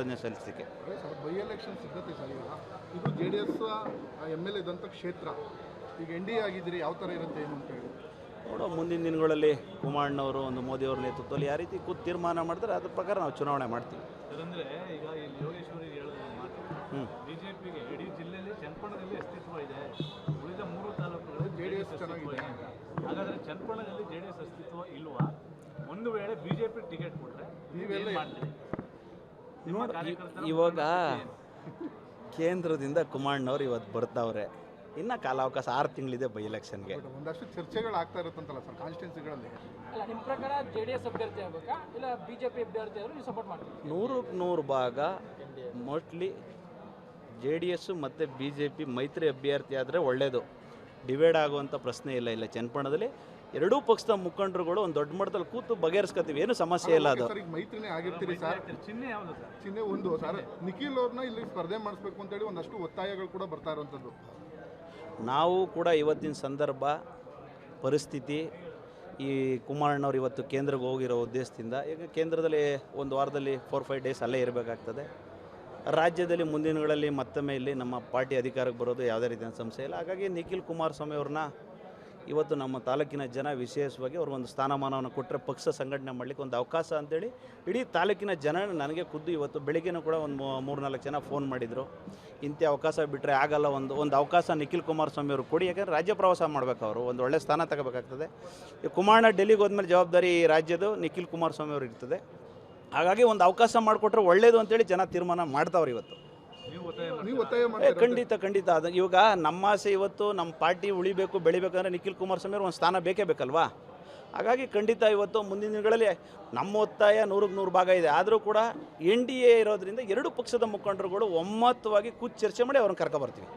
ಧನ್ಯ ಸಲ್ಲಿಸಲಿಕ್ಕೆ. By election ಸಿದ್ಧತೆ sir ಇದು J D S M L ಇದ್ದಂಥ ಕ್ಷೇತ್ರ. ಈಗ ಎನ್ ಡಿ ಆಗಿದ್ದೀರಿ ಯಾವ ಥರ ಇರುತ್ತೆ ಏನು ಅಂತ ಹೇಳಿ. ನೋಡೋ ಮುಂದಿನ ದಿನಗಳಲ್ಲಿ ಕುಮಾರಣ್ಣವರು ಒಂದು ಮೋದಿಯವರ ನೇತೃತ್ವದಲ್ಲಿ ಯಾವ ರೀತಿ ಕೂತು ತೀರ್ಮಾನ ಮಾಡಿದ್ರೆ ಅದ್ರ ಪ್ರಕಾರ ನಾವು ಚುನಾವಣೆ ಮಾಡ್ತೀವಿ. ಯಾಕಂದ್ರೆ ಈಗ ಈ ಯೋಗೇಶ್ವರಿ ಹೇಳೋದು ಮಾತು ಹ್ಞೂ ಬಿಜೆಪಿಗೆ ಇಡೀ ಜಿಲ್ಲೆಯಲ್ಲಿ ಚನ್ನಪಟ್ಟಣದಲ್ಲಿ ಅಸ್ತಿತ್ವ ಇದೆ. ಉಳಿದ ಮೂರು ತಾಲೂಕುಗಳು ಡಿ ಎಸ್ ಚೆನ್ನಾಗಿದೆ. ಹಾಗಾದರೆ ಚನ್ನಪಟ್ಟಣದಲ್ಲಿ ಜೆ ಡಿ ಎಸ್ ಅಸ್ತಿತ್ವ ಇಲ್ವಾ? ಒಂದು ವೇಳೆ ಬಿಜೆಪಿ ಟಿಕೆಟ್ ಕೊಟ್ಟರೆ ನೀವೆಲ್ಲ ನೀವೇನ್ ಮಾಡ್ತೀರಿ? ಇವಾಗ ಕೇಂದ್ರದಿಂದ ಕುಮಾರ್ನವ್ರು ಇವತ್ತು ಬರ್ತಾವ್ರೆ. ಇನ್ನ ಕಾಲಾವಕಾಶ ಆರು ತಿಂಗಳಿದೆ ಬೈ ಎಲೆಕ್ಷನ್ಗೆ. ಒಂದಷ್ಟು ಚರ್ಚೆಗಳು ಆಗ್ತಾ ಇರುತ್ತಂತಲ್ಲ ಸರ್ ಕಾನ್ಸ್ಟಿಟ್ಯೂನ್ಸಿಗಳಲ್ಲಿ ಅಲ್ಲ ನಿಮ್ಮ ಪ್ರಕಾರ ಜೆ ಡಿ ಎಸ್ ಅಭ್ಯರ್ಥಿ ಆಗ್ಬೇಕಾ? ಇಲ್ಲ ಬಿ ಜೆ ಪಿ ಅಭ್ಯರ್ಥಿ ಆದರೂ ನೀವು ಸಪೋರ್ಟ್ ಮಾಡ್ತೀವಿ ನೂರಕ್ಕೆ ನೂರು ಭಾಗ ಮೋಸ್ಟ್ಲಿ ಜೆ ಡಿ ಎಸ್ಸು ಮತ್ತು ಬಿ ಜೆ ಪಿ ಮೈತ್ರಿ ಅಭ್ಯರ್ಥಿ ಆದರೆ ಒಳ್ಳೆಯದು ಡಿವೈಡ್ ಆಗುವಂಥ ಪ್ರಶ್ನೆ ಇಲ್ಲ ಇಲ್ಲ ಚನ್ನಪಣ್ಣದಲ್ಲಿ ಎರಡೂ ಪಕ್ಷದ ಮುಖಂಡರುಗಳು ಒಂದು ದೊಡ್ಡ ಮಟ್ಟದಲ್ಲಿ ಕೂತು ಬಗೆಹರಿಸ್ಕೊತೀವಿ. ಏನು ಸಮಸ್ಯೆ ಇಲ್ಲ ಅದು. ಮೈತ್ರಿನೇ ಆಗಿರ್ತೀರಿ ಸರ್? ಚಿಹ್ನೆ ಯಾವುದು ಸರ್? ಚಿಹ್ನೆ ಒಂದು ಸರ್ ನಿಖಿಲ್ ಅವ್ರನ್ನ ಇಲ್ಲಿ ಸ್ಪರ್ಧೆ ಮಾಡಿಸ್ಬೇಕು ಅಂತೇಳಿ ಒಂದಷ್ಟು ಒತ್ತಾಯಗಳು ಕೂಡ ಬರ್ತಾ ಇರುವಂಥದ್ದು. ನಾವು ಕೂಡ ಇವತ್ತಿನ ಸಂದರ್ಭ ಪರಿಸ್ಥಿತಿ ಈ ಕುಮಾರಣ್ಣವ್ರು ಇವತ್ತು ಕೇಂದ್ರಕ್ಕೆ ಹೋಗಿರೋ ಉದ್ದೇಶದಿಂದ ಈಗ ಕೇಂದ್ರದಲ್ಲಿ ಒಂದು ವಾರದಲ್ಲಿ ಫೋರ್ ಫೈವ್ ಡೇಸ್ ಅಲ್ಲೇ ಇರಬೇಕಾಗ್ತದೆ. ರಾಜ್ಯದಲ್ಲಿ ಮುಂದಿನಗಳಲ್ಲಿ ದಿನಗಳಲ್ಲಿ ಮತ್ತೊಮ್ಮೆ ಇಲ್ಲಿ ನಮ್ಮ ಪಾರ್ಟಿ ಅಧಿಕಾರಕ್ಕೆ ಬರೋದು ಯಾವುದೇ ರೀತಿಯ ಸಮಸ್ಯೆ ಇಲ್ಲ. ಹಾಗಾಗಿ ನಿಖಿಲ್ ಕುಮಾರಸ್ವಾಮಿ ಅವ್ರನ್ನ ಇವತ್ತು ನಮ್ಮ ತಾಲೂಕಿನ ಜನ ವಿಶೇಷವಾಗಿ ಅವ್ರಿಗೊಂದು ಸ್ಥಾನಮಾನವನ್ನು ಕೊಟ್ಟರೆ ಪಕ್ಷ ಸಂಘಟನೆ ಮಾಡಲಿಕ್ಕೆ ಒಂದು ಅವಕಾಶ ಅಂತೇಳಿ ಇಡೀ ತಾಲೂಕಿನ ಜನ ನನಗೆ ಖುದ್ದು ಇವತ್ತು ಬೆಳಿಗ್ಗೆನೂ ಕೂಡ ಒಂದು ಮೂರು ನಾಲ್ಕು ಜನ ಫೋನ್ ಮಾಡಿದರು. ಇಂಥ ಅವಕಾಶ ಬಿಟ್ಟರೆ ಆಗಲ್ಲ ಒಂದು ಒಂದು ಅವಕಾಶ ನಿಖಿಲ್ ಕುಮಾರಸ್ವಾಮಿ ಅವರು ಕೊಡಿ, ಯಾಕಂದರೆ ರಾಜ್ಯ ಪ್ರವಾಸ ಮಾಡಬೇಕು ಅವರು, ಒಂದು ಒಳ್ಳೆ ಸ್ಥಾನ ತಗೋಬೇಕಾಗ್ತದೆ. ಈ ಕುಮಾರಣ್ಣ ಡೆಲ್ಲಿಗೆ ಹೋದ್ಮೇಲೆ ಜವಾಬ್ದಾರಿ ಈ ರಾಜ್ಯದ ನಿಖಿಲ್ ಕುಮಾರಸ್ವಾಮಿ ಅವರು ಇರ್ತದೆ ಹಾಗಾಗಿ ಒಂದು ಅವಕಾಶ ಮಾಡಿಕೊಟ್ರೆ ಒಳ್ಳೇದು ಅಂತೇಳಿ ಜನ ತೀರ್ಮಾನ ಮಾಡ್ತಾವ್ರು ಇವತ್ತು. ಏ ಖಂಡಿತ ಖಂಡಿತ. ಅದು ಇವಾಗ ನಮ್ಮ ಆಸೆ ಇವತ್ತು ನಮ್ಮ ಪಾರ್ಟಿ ಉಳಿಬೇಕು ಬೆಳಿಬೇಕಂದ್ರೆ ನಿಖಿಲ್ ಕುಮಾರಸ್ವಾಮಿ ಅವ್ರು ಒಂದು ಸ್ಥಾನ ಬೇಕೇ ಬೇಕಲ್ವಾ? ಹಾಗಾಗಿ ಖಂಡಿತ ಇವತ್ತು ಮುಂದಿನ ದಿನಗಳಲ್ಲಿ ನಮ್ಮ ಒತ್ತಾಯ ನೂರಕ್ಕೆ ನೂರು ಭಾಗ ಇದೆ. ಆದರೂ ಕೂಡ ಎನ್ ಡಿ ಎ ಇರೋದ್ರಿಂದ ಎರಡು ಪಕ್ಷದ ಮುಖಂಡರುಗಳು ಒಮ್ಮತವಾಗಿ ಕೂತು ಚರ್ಚೆ ಮಾಡಿ ಅವ್ರನ್ನ ಕರ್ಕೊಬರ್ತೀವಿ